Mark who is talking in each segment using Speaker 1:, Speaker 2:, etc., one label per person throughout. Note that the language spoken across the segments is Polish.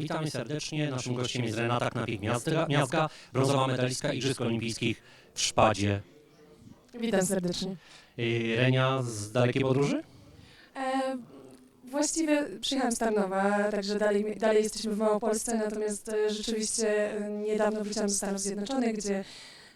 Speaker 1: Witamy serdecznie. Naszym gościem jest Renata Knapik-Miazga, brązowa medalistka Igrzysk Olimpijskich w szpadzie.
Speaker 2: Witam serdecznie.
Speaker 1: Yy, Renia z dalekiej podróży?
Speaker 2: E, właściwie przyjechałam z Tarnowa, także dalej, dalej jesteśmy w Małopolsce, natomiast e, rzeczywiście e, niedawno wróciłam ze Stanów Zjednoczonych, gdzie,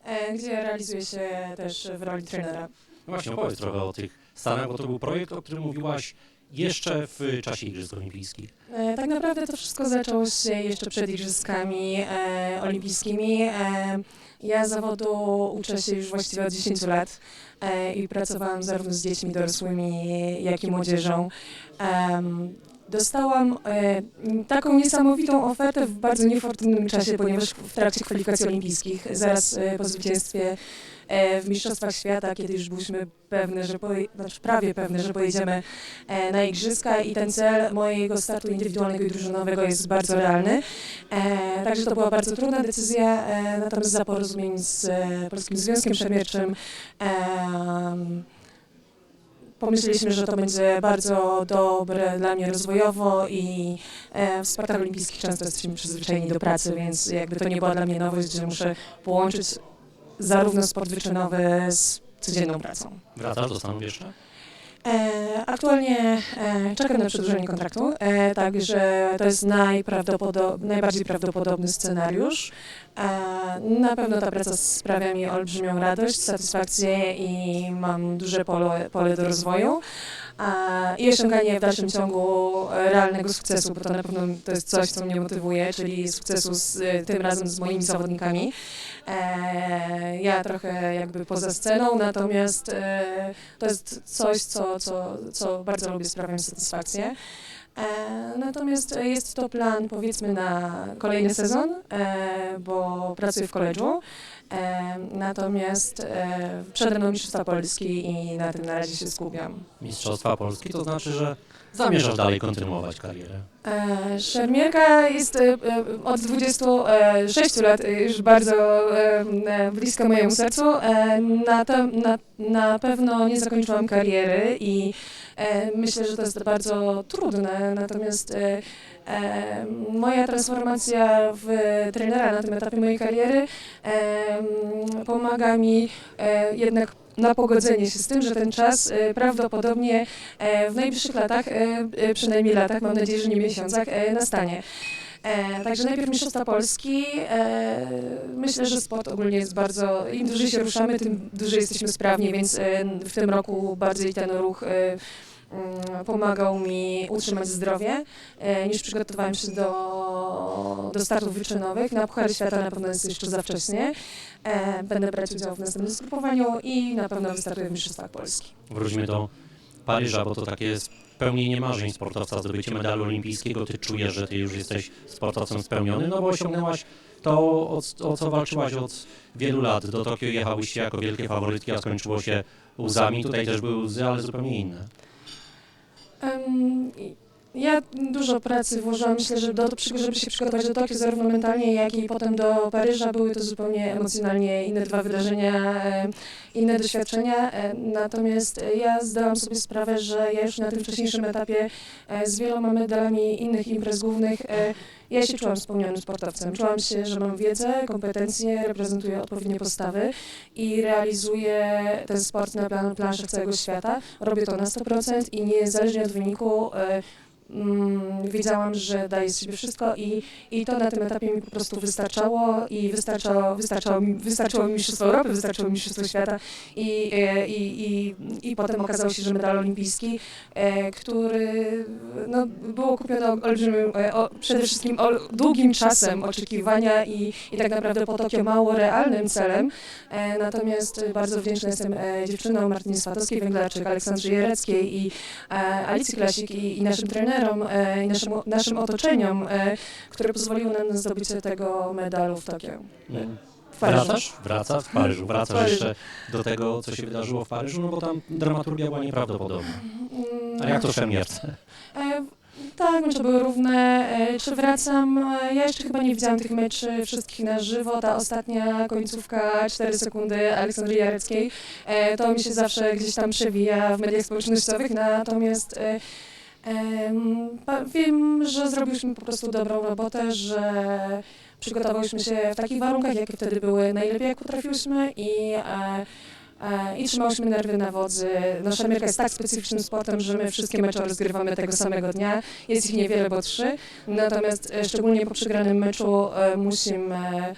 Speaker 2: e, gdzie realizuję się też w roli trenera.
Speaker 1: No właśnie, opowiedz trochę o tych Stanach, bo to był projekt, o którym mówiłaś jeszcze w czasie Igrzysk Olimpijskich.
Speaker 2: E, tak naprawdę to wszystko zaczęło się jeszcze przed Igrzyskami e, Olimpijskimi. E, ja zawodu uczę się już właściwie od 10 lat e, i pracowałam zarówno z dziećmi dorosłymi, jak i młodzieżą. Dostałam e, taką niesamowitą ofertę w bardzo niefortunnym czasie, ponieważ w trakcie kwalifikacji olimpijskich, zaraz e, po zwycięstwie e, w Mistrzostwach Świata, kiedy już byliśmy pewne, że poje, znaczy prawie pewne, że pojedziemy e, na Igrzyska i ten cel mojego startu indywidualnego i drużynowego jest bardzo realny. E, Także to była bardzo trudna decyzja, e, natomiast za porozumień z e, Polskim Związkiem Szermierczym em, pomyśleliśmy, że to będzie bardzo dobre dla mnie rozwojowo i e, w sportach olimpijskich często jesteśmy przyzwyczajeni do pracy, więc jakby to nie była dla mnie nowość, że muszę połączyć zarówno sport wyczynowy z codzienną pracą.
Speaker 1: Wracasz do Stanów jeszcze?
Speaker 2: E, aktualnie e, czekam na przedłużenie kontraktu, e, także to jest najbardziej prawdopodobny scenariusz. E, na pewno ta praca sprawia mi olbrzymią radość, satysfakcję i mam duże pole, pole do rozwoju. I osiąganie w dalszym ciągu e, realnego sukcesu, bo to na pewno to jest coś, co mnie motywuje, czyli sukcesu z, e, tym razem z moimi zawodnikami. E, ja trochę jakby poza sceną, natomiast to jest coś, co, co, co bardzo lubię, sprawia mi satysfakcję. Natomiast jest to plan powiedzmy na kolejny sezon, bo pracuję w koledżu. E, natomiast e, przede mną Mistrzostwa Polski i na tym na razie się skupiam.
Speaker 1: Mistrzostwa Polski, to znaczy, że zamierzasz dalej kontynuować karierę.
Speaker 2: E, Szermierka jest e, e, od 26 lat już bardzo bliska mojemu sercu. Na, to, na, na pewno nie zakończyłam kariery i myślę, że to jest bardzo trudne. Natomiast moja transformacja w trenera na tym etapie mojej kariery pomaga mi jednak na pogodzenie się z tym, że ten czas e, prawdopodobnie e, w najbliższych latach, e, przynajmniej latach, mam nadzieję, że nie miesiącach, nastanie. E, Także najpierw Mistrzostwa Polski. E, Myślę, że sport ogólnie jest bardzo, im dłużej się ruszamy, tym dłużej jesteśmy sprawni, więc e, w tym roku bardziej ten ruch e, pomagał mi utrzymać zdrowie, e, niż przygotowałem się do, do startów wyczynowych. Na Puchary Świata na pewno jest jeszcze za wcześnie. E, Będę brać udział w następnym zgrupowaniu i na pewno wystartuję w Mistrzostwach Polski.
Speaker 1: Wróćmy do Paryża, bo to takie spełnienie marzeń sportowca, zdobycie medalu olimpijskiego. Ty czujesz, że ty już jesteś sportowcem spełniony, no bo osiągnęłaś to, o, o co walczyłaś od wielu lat. Do Tokio jechałyście jako wielkie faworytki, a skończyło się łzami. Tutaj też były łzy, ale zupełnie inne.
Speaker 2: Um, Ja dużo pracy włożyłam, myślę, że do, żeby się przygotować do Tokio, zarówno mentalnie, jak i potem do Paryża. Były to zupełnie emocjonalnie inne dwa wydarzenia, inne doświadczenia. Natomiast e, ja zdałam sobie sprawę, że ja już na tym wcześniejszym etapie e, z wieloma medalami innych imprez głównych e, ja się czułam spełnionym sportowcem. Czułam się, że mam wiedzę, kompetencje, reprezentuję odpowiednie postawy i realizuję ten sport na plan, planszach całego świata. Robię to na 100% i niezależnie od wyniku mm, wiedziałam, że daję z siebie wszystko i, i to na tym etapie mi po prostu wystarczało i wystarczało, wystarczało, mi, wystarczyło mi Mistrzostwo Europy, wystarczyło mi Mistrzostwo Świata i, e, i, i, i potem okazało się, że medal olimpijski, e, który no, było kupione olbrzymim, e, o, przede wszystkim długim czasem oczekiwania i, i tak naprawdę po Tokio mało realnym celem. E, natomiast bardzo wdzięczna jestem e, dziewczynom Martynie Swatowskiej, Węglarczyk, Aleksandrze Jereckiej i e, Alicji Klasik i, i naszym trenerom e, i naszym, naszym otoczeniom, e, które pozwoliły nam na zdobycie tego medalu w Tokio. W Paryżu.
Speaker 1: Wracasz? Wracasz w Paryżu. Wracasz jeszcze do tego, co się wydarzyło w Paryżu, no bo tam dramaturgia była nieprawdopodobna.
Speaker 2: Mm,
Speaker 1: A jak to szermierce?
Speaker 2: E, Tak, mecze były równe. E, Czy wracam? E, Ja jeszcze chyba nie widziałam tych meczy wszystkich na żywo. Ta ostatnia końcówka, 4 sekundy Aleksandry Jareckiej, e, to mi się zawsze gdzieś tam przewija w mediach społecznościowych. Natomiast e, Wiem, że zrobiliśmy po prostu dobrą robotę, że przygotowałyśmy się w takich warunkach, jakie wtedy były najlepiej, jak potrafiłyśmy i, e, e, i trzymałyśmy nerwy na wodzy. Nasza Ameryka jest tak specyficznym sportem, że my wszystkie mecze rozgrywamy tego samego dnia. Jest ich niewiele, bo trzy. Natomiast e, szczególnie po przegranym meczu musimy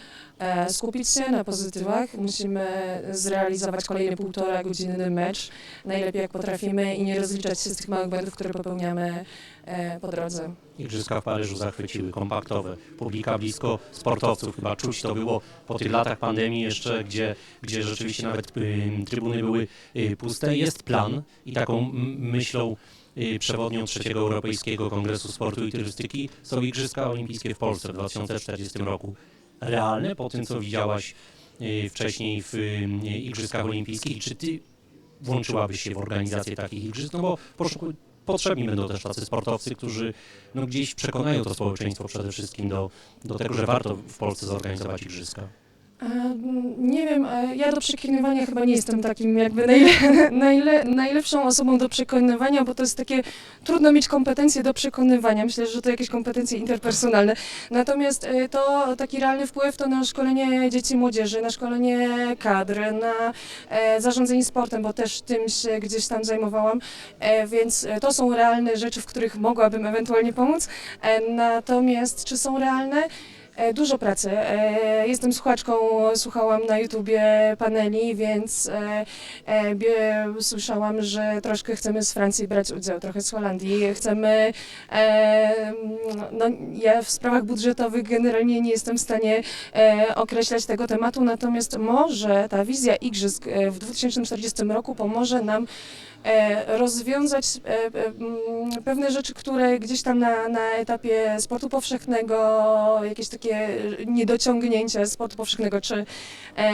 Speaker 2: skupić się na pozytywach, musimy zrealizować kolejny półtora godzinny mecz najlepiej jak potrafimy i nie rozliczać się z tych małych błędów, które popełniamy e, po drodze.
Speaker 1: Igrzyska w Paryżu zachwyciły, kompaktowe, publika blisko sportowców. Chyba czuć to było po tych latach pandemii jeszcze, gdzie, gdzie rzeczywiście nawet y, trybuny były y, puste. Jest plan i taką myślą y, przewodnią trzeciego Europejskiego Kongresu Sportu i Turystyki są Igrzyska Olimpijskie w Polsce w 2040 roku. Realne po tym, co widziałaś y, wcześniej w y, Igrzyskach Olimpijskich. Czy ty włączyłabyś się w organizację takich igrzysk? No bo potrzebni będą też tacy sportowcy, którzy no, gdzieś przekonają to społeczeństwo przede wszystkim do, do tego, że warto w Polsce zorganizować igrzyska.
Speaker 2: E, Nie wiem, e, ja do przekonywania chyba nie jestem takim jakby najle, najle, najlepszą osobą do przekonywania, bo to jest takie, trudno mieć kompetencje do przekonywania. Myślę, że to jakieś kompetencje interpersonalne. Natomiast e, to taki realny wpływ to na szkolenie dzieci i młodzieży, na szkolenie kadr, na zarządzanie sportem, bo też tym się gdzieś tam zajmowałam, więc to są realne rzeczy, w których mogłabym ewentualnie pomóc. Natomiast czy są realne? E, Dużo pracy. E, Jestem słuchaczką, słuchałam na YouTubie paneli, więc e, słyszałam, że troszkę chcemy z Francji brać udział, trochę z Holandii. Chcemy, no, ja w sprawach budżetowych generalnie nie jestem w stanie określać tego tematu, natomiast może ta wizja igrzysk w 2040 roku pomoże nam rozwiązać pewne rzeczy, które gdzieś tam na, na etapie sportu powszechnego, jakieś takie niedociągnięcia sportu powszechnego, czy, e,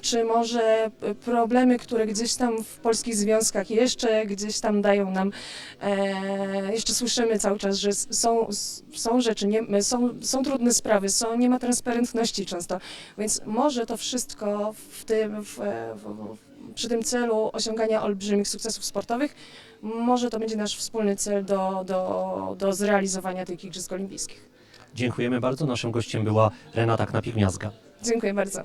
Speaker 2: czy może problemy, które gdzieś tam w polskich związkach jeszcze gdzieś tam dają nam, e, jeszcze słyszymy cały czas, że są, są rzeczy, nie, są, są trudne sprawy, są, nie ma transparentności często, więc może to wszystko w tym, w, w, przy tym celu osiągania olbrzymich sukcesów sportowych, może to będzie nasz wspólny cel do, do, do zrealizowania tych Igrzysk Olimpijskich.
Speaker 1: Dziękujemy bardzo. Naszym gościem była Renata Knapik-Miazga.
Speaker 2: Dziękuję bardzo.